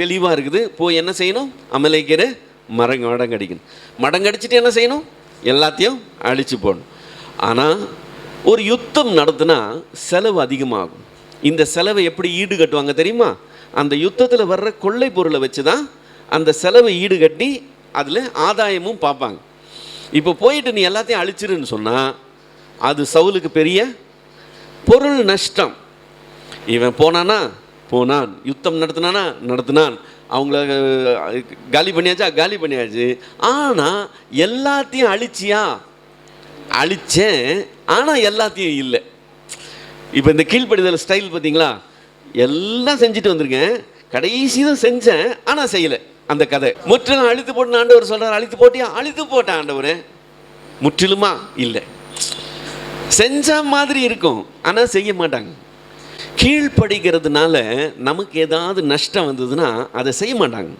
தெளிவாக இருக்குது. போய் என்ன செய்யணும்? அமலைக்கிற மரங்க மடங்கடிக்கணும். மடங்கடிச்சிட்டு என்ன செய்யணும்? எல்லாத்தையும் அழிச்சு போடணும். ஆனால் ஒரு யுத்தம் நடத்துனா செலவு அதிகமாகும். இந்த செலவை எப்படி ஈடு கட்டுவாங்க தெரியுமா? அந்த யுத்தத்தில் வர்ற கொள்ளை பொருளை வச்சு தான் அந்த செலவை ஈடு கட்டி அதில் ஆதாயமும் பார்ப்பாங்க. இப்போ போயிட்டு நீ எல்லாத்தையும் அழிச்சிருன்னு சொன்னால் அது சவுலுக்கு பெரிய பொருள் நஷ்டம். இவன் போனான்னா போனான். யுத்தம் நடத்தினானா? நடத்தினான். அவங்கள காலி பண்ணியாச்சா? காலி பண்ணியாச்சு. ஆனால் எல்லாத்தையும் அழிச்சியா? அழிச்சேன். ஆனால் எல்லாத்தையும் இல்லை. இப்போ இந்த கீழ்ப்படிதல் ஸ்டைல் பார்த்தீங்களா? எல்லாம் செஞ்சுட்டு வந்திருக்கேன். கடைசி தான் செஞ்சேன். ஆனால் செய்யலை. அந்த கதை. முற்றிலும் அழித்து போட்டு ஆண்டவர் சொல்கிறார் அழித்து போட்டியா? அழித்து போட்டேன் ஆண்டவர். முற்றிலுமா? இல்லை. செஞ்ச மாதிரி இருக்கும். ஆனால் செய்ய மாட்டாங்க. கீழ்ப்படுகிறதுனால நமக்கு ஏதாவது நஷ்டம் வந்ததுன்னா அதை செய்ய மாட்டாங்க.